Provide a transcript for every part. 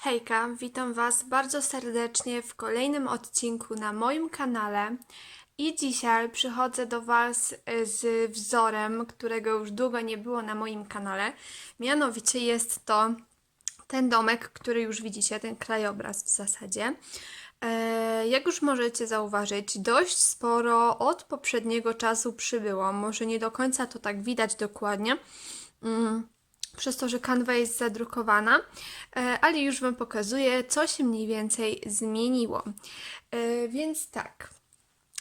Hejka, witam Was bardzo serdecznie w kolejnym odcinku na moim kanale. I dzisiaj przychodzę do Was e, z wzorem, którego już długo nie było na moim kanale. Mianowicie jest to ten domek, który już widzicie, ten krajobraz w zasadzie. E, Jak już możecie zauważyć, dość sporo od poprzedniego czasu przybyło. Może nie do końca to tak widać dokładnie. Mm przez to, że kanwa jest zadrukowana, e, ale już Wam pokazuję, co się mniej więcej zmieniło. E, Więc tak,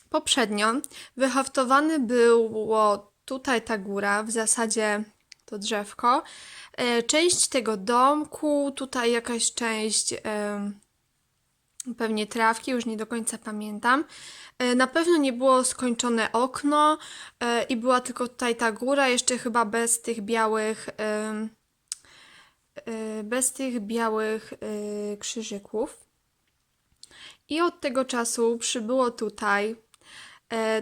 poprzednio wyhaftowane było tutaj ta góra, w zasadzie to drzewko, e, część tego domku, tutaj jakaś część pewnie trawki, już nie do końca pamiętam. E, Na pewno nie było skończone okno e, i była tylko tutaj ta góra, jeszcze chyba bez tych białych, e, bez tych białych krzyżyków. I od tego czasu przybyło tutaj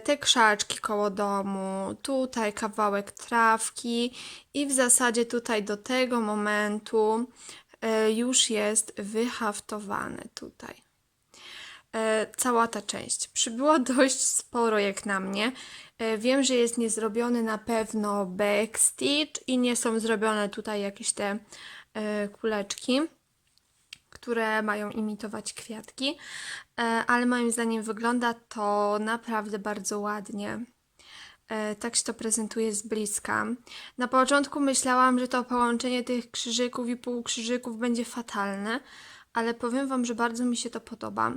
te krzaczki koło domu, tutaj kawałek trawki i w zasadzie tutaj do tego momentu już jest wyhaftowane tutaj cała ta część. Przybyło dość sporo jak na mnie. E, wiem, że jest niezrobiony na pewno backstitch i nie są zrobione tutaj jakieś te e, kuleczki, które mają imitować kwiatki, e, ale moim zdaniem wygląda to naprawdę bardzo ładnie. E, Tak się to prezentuje z bliska. Na początku myślałam, że to połączenie tych krzyżyków i półkrzyżyków będzie fatalne, ale powiem Wam, że bardzo mi się to podoba.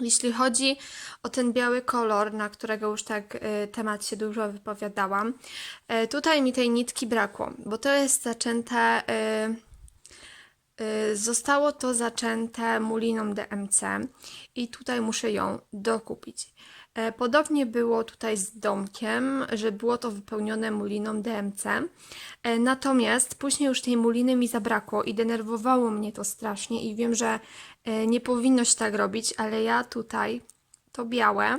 Jeśli chodzi o ten biały kolor, na którego już tak y, temat się dużo wypowiadałam, y, tutaj mi tej nitki brakło, bo to jest zaczęte, y, zostało to zaczęte muliną DMC i tutaj muszę ją dokupić. E, Podobnie było tutaj z domkiem, że było to wypełnione muliną DMC. E, Natomiast później już tej muliny mi zabrakło i denerwowało mnie to strasznie i wiem, że e, nie powinno się tak robić, ale ja tutaj to białe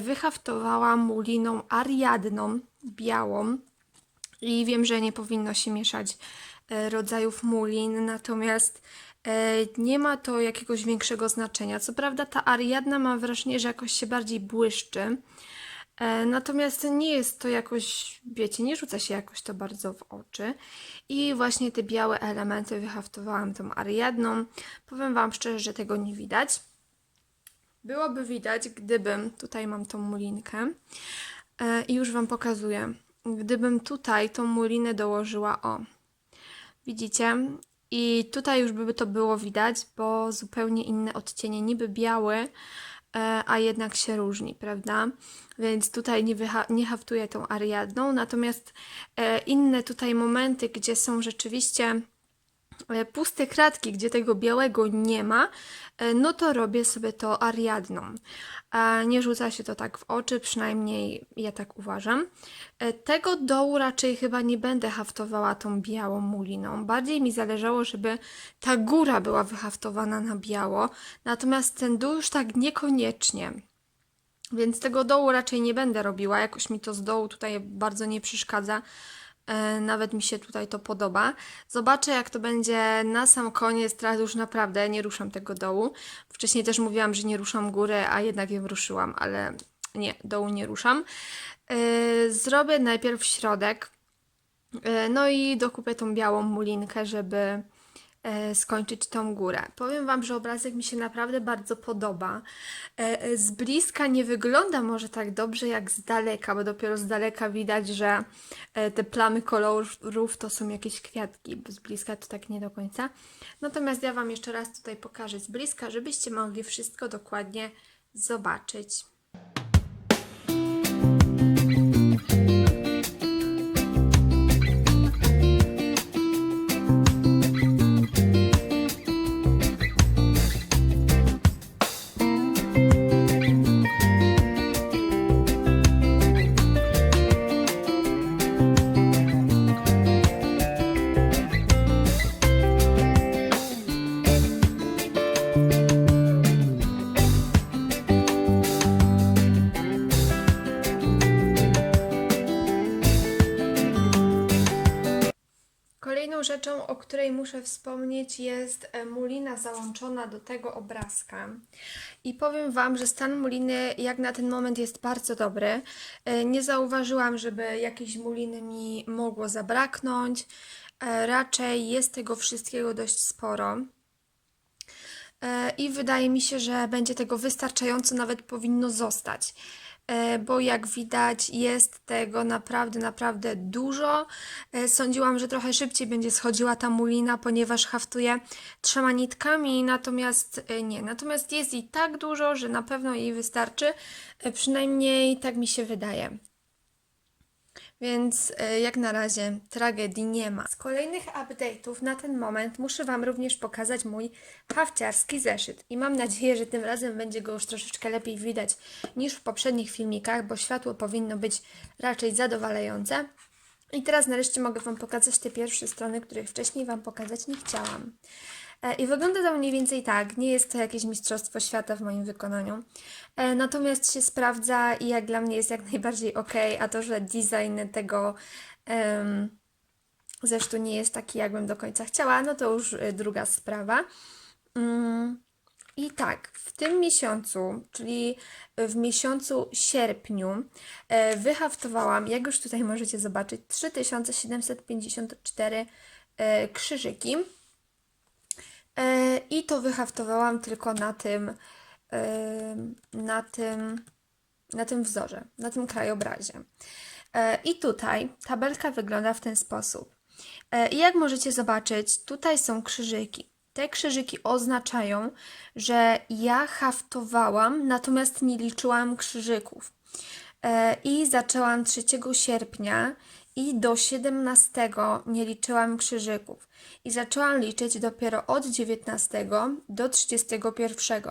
wyhaftowałam muliną ariadną, białą i wiem, że nie powinno się mieszać rodzajów mulin, natomiast e, nie ma to jakiegoś większego znaczenia. Co prawda ta Ariadna mam wrażenie, że jakoś się bardziej błyszczy, e, natomiast nie jest to jakoś, wiecie, nie rzuca się jakoś to bardzo w oczy. I właśnie te białe elementy wyhaftowałam tą Ariadną. Powiem Wam szczerze, że tego nie widać. Byłoby widać, gdybym, tutaj mam tą mulinkę e, i już Wam pokazuję, gdybym tutaj tą mulinę dołożyła, o, widzicie? I tutaj już by to było widać, bo zupełnie inne odcienie, niby biały, e, a jednak się różni, prawda? Więc tutaj nie, nie haftuję tą Ariadną, natomiast e, inne tutaj momenty, gdzie są rzeczywiście puste kratki, gdzie tego białego nie ma, e, no to robię sobie to Ariadną. Nie rzuca się to tak w oczy, przynajmniej ja tak uważam. E, Tego dołu raczej chyba nie będę haftowała tą białą muliną. Bardziej mi zależało, żeby ta góra była wyhaftowana na biało, natomiast ten dół już tak niekoniecznie. Więc tego dołu raczej nie będę robiła. Jakoś mi to z dołu tutaj bardzo nie przeszkadza. E, Nawet mi się tutaj to podoba. Zobaczę, jak to będzie na sam koniec. Teraz już naprawdę nie ruszam tego dołu. Wcześniej też mówiłam, że nie ruszam góry, a jednak ją ruszyłam, ale nie, dołu nie ruszam. E, Zrobię najpierw środek. E, No i dokupię tą białą mulinkę, żeby skończyć tą górę. Powiem Wam, że obrazek mi się naprawdę bardzo podoba. E, e, Z bliska nie wygląda może tak dobrze jak z daleka, bo dopiero z daleka widać, że e, te plamy kolorów to są jakieś kwiatki, z bliska to tak nie do końca. Natomiast ja Wam jeszcze raz tutaj pokażę z bliska, żebyście mogli wszystko dokładnie zobaczyć. Rzeczą, o której muszę wspomnieć, jest e, mulina załączona do tego obrazka. I powiem Wam, że stan muliny jak na ten moment jest bardzo dobry. E, Nie zauważyłam, żeby jakiejś muliny mi mogło zabraknąć. E, Raczej jest tego wszystkiego dość sporo. E, I wydaje mi się, że będzie tego wystarczająco, nawet powinno zostać. E, Bo jak widać, jest tego naprawdę, naprawdę dużo. E, Sądziłam, że trochę szybciej będzie schodziła ta mulina, ponieważ haftuje trzema nitkami, natomiast nie. Natomiast jest jej tak dużo, że na pewno jej wystarczy. Przynajmniej tak mi się wydaje. Więc e, jak na razie tragedii nie ma. Z kolejnych update'ów na ten moment muszę Wam również pokazać mój hafciarski zeszyt. I mam nadzieję, że tym razem będzie go już troszeczkę lepiej widać niż w poprzednich filmikach, bo światło powinno być raczej zadowalające. I teraz nareszcie mogę Wam pokazać te pierwsze strony, których wcześniej Wam pokazać nie chciałam. E, I wygląda to mniej więcej tak. Nie jest to jakieś mistrzostwo świata w moim wykonaniu. E, Natomiast się sprawdza i jak dla mnie jest jak najbardziej ok, a to, że design tego em, zresztą nie jest taki, jakbym do końca chciała, no to już e, druga sprawa. Mm, I tak, w tym miesiącu, czyli w miesiącu sierpniu, wyhaftowałam, jak już tutaj możecie zobaczyć, 3754 e, krzyżyki. E, I to wyhaftowałam tylko na tym, e, na tym, na tym wzorze, na tym krajobrazie. E, I tutaj tabelka wygląda w ten sposób. I jak możecie zobaczyć, tutaj są krzyżyki. Te krzyżyki oznaczają, że ja haftowałam, natomiast nie liczyłam krzyżyków. I zaczęłam 3 sierpnia i do 17 nie liczyłam krzyżyków. I zaczęłam liczyć dopiero od 19 do 31.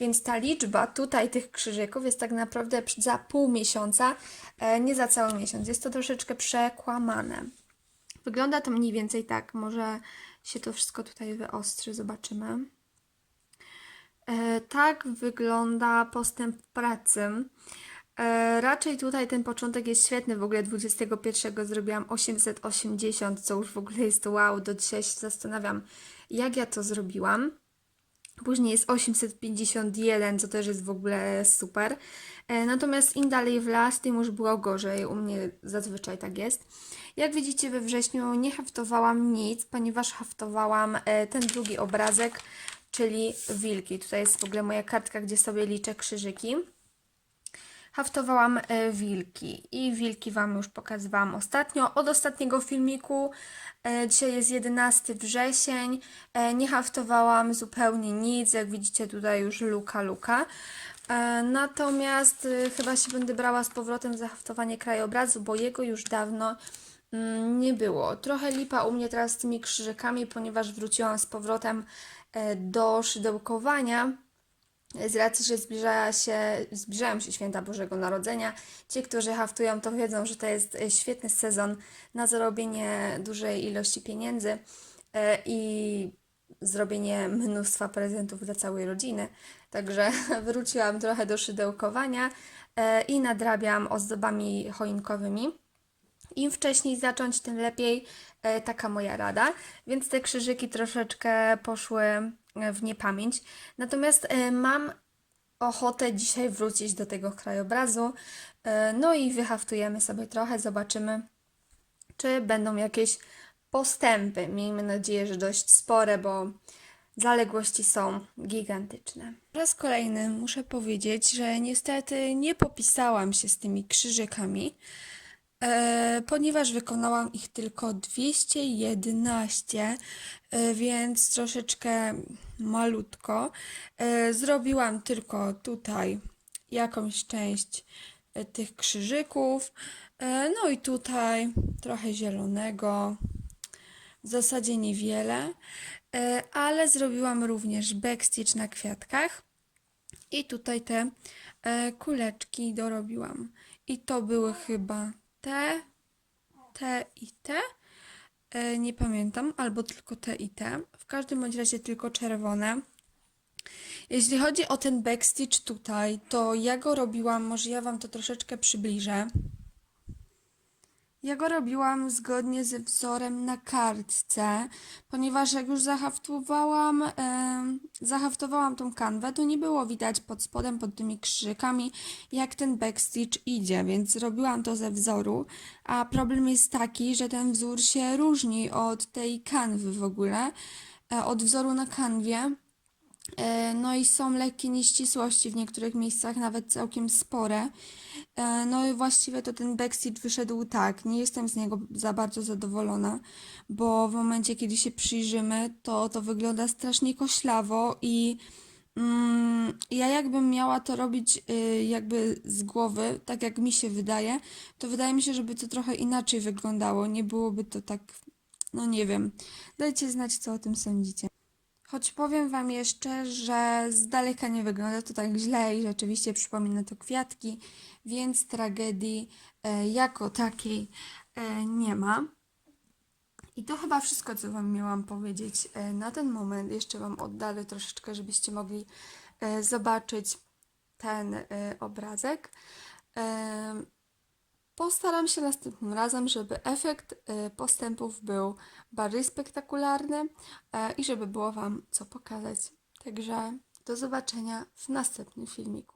Więc ta liczba tutaj tych krzyżyków jest tak naprawdę za pół miesiąca, e, nie za cały miesiąc. Jest to troszeczkę przekłamane. Wygląda to mniej więcej tak. Może się to wszystko tutaj wyostrzy, zobaczymy. E, tak wygląda postęp pracy. E, raczej tutaj ten początek jest świetny. W ogóle 21 zrobiłam 880, co już w ogóle jest wow. Do dzisiaj się zastanawiam, jak ja to zrobiłam. Później jest 851, co też jest w ogóle super. E, Natomiast im dalej w las, tym już było gorzej. U mnie zazwyczaj tak jest. Jak widzicie, we wrześniu nie haftowałam nic, ponieważ haftowałam e, ten drugi obrazek, czyli wilki. Tutaj jest w ogóle moja kartka, gdzie sobie liczę krzyżyki haftowałam e, wilki i wilki Wam już pokazywałam ostatnio. Od ostatniego filmiku, e, dzisiaj jest 11 wrzesień, e, nie haftowałam zupełnie nic, jak widzicie tutaj już luka, luka. Natomiast chyba się będę brała z powrotem za haftowanie krajobrazu, bo jego już dawno mm, nie było. Trochę lipa u mnie teraz z tymi krzyżykami, ponieważ wróciłam z powrotem do szydełkowania z racji, że zbliża się, zbliżają się święta Bożego Narodzenia. Ci, którzy haftują, to wiedzą, że to jest e, świetny sezon na zarobienie dużej ilości pieniędzy e, i zrobienie mnóstwa prezentów dla całej rodziny. Także wróciłam trochę do szydełkowania e, i nadrabiam ozdobami choinkowymi. Im wcześniej zacząć, tym lepiej. Taka moja rada. Więc te krzyżyki troszeczkę poszły w niepamięć. Natomiast e, mam ochotę dzisiaj wrócić do tego krajobrazu. E, No i wyhaftujemy sobie trochę, zobaczymy, czy będą jakieś postępy. Miejmy nadzieję, że dość spore, bo zaległości są gigantyczne. Po raz kolejny muszę powiedzieć, że niestety nie popisałam się z tymi krzyżykami, e, ponieważ wykonałam ich tylko 211, e, więc troszeczkę malutko. E, zrobiłam tylko tutaj jakąś część e, tych krzyżyków, e, no i tutaj trochę zielonego. W zasadzie niewiele, e, ale zrobiłam również backstitch na kwiatkach i tutaj te e, kuleczki dorobiłam. I to były chyba te, te i te. E, Nie pamiętam, albo tylko te i te. W każdym bądź razie tylko czerwone. Jeśli chodzi o ten backstitch tutaj, to ja go robiłam, może ja Wam to troszeczkę przybliżę. Ja go robiłam zgodnie ze wzorem na kartce, ponieważ jak już zahaftowałam, em, zahaftowałam tą kanwę, to nie było widać pod spodem, pod tymi krzyżykami, jak ten backstitch idzie, więc zrobiłam to ze wzoru, a problem jest taki, że ten wzór się różni od tej kanwy w ogóle, e, od wzoru na kanwie. E, No i są lekkie nieścisłości w niektórych miejscach, nawet całkiem spore. E, No i właściwie to ten backstitch wyszedł tak. Nie jestem z niego za bardzo zadowolona, bo w momencie, kiedy się przyjrzymy, to to wygląda strasznie koślawo i mm, ja jakbym miała to robić y, jakby z głowy, tak jak mi się wydaje, to wydaje mi się, żeby to trochę inaczej wyglądało. Nie byłoby to tak, no nie wiem. Dajcie znać, co o tym sądzicie. Choć powiem Wam jeszcze, że z daleka nie wygląda to tak źle i rzeczywiście przypomina to kwiatki, więc tragedii e, jako takiej e, nie ma. I to chyba wszystko, co Wam miałam powiedzieć e, na ten moment. Jeszcze Wam oddalę troszeczkę, żebyście mogli zobaczyć ten obrazek. Postaram się następnym razem, żeby efekt e, postępów był bardziej spektakularny e, i żeby było Wam co pokazać. Także do zobaczenia w następnym filmiku.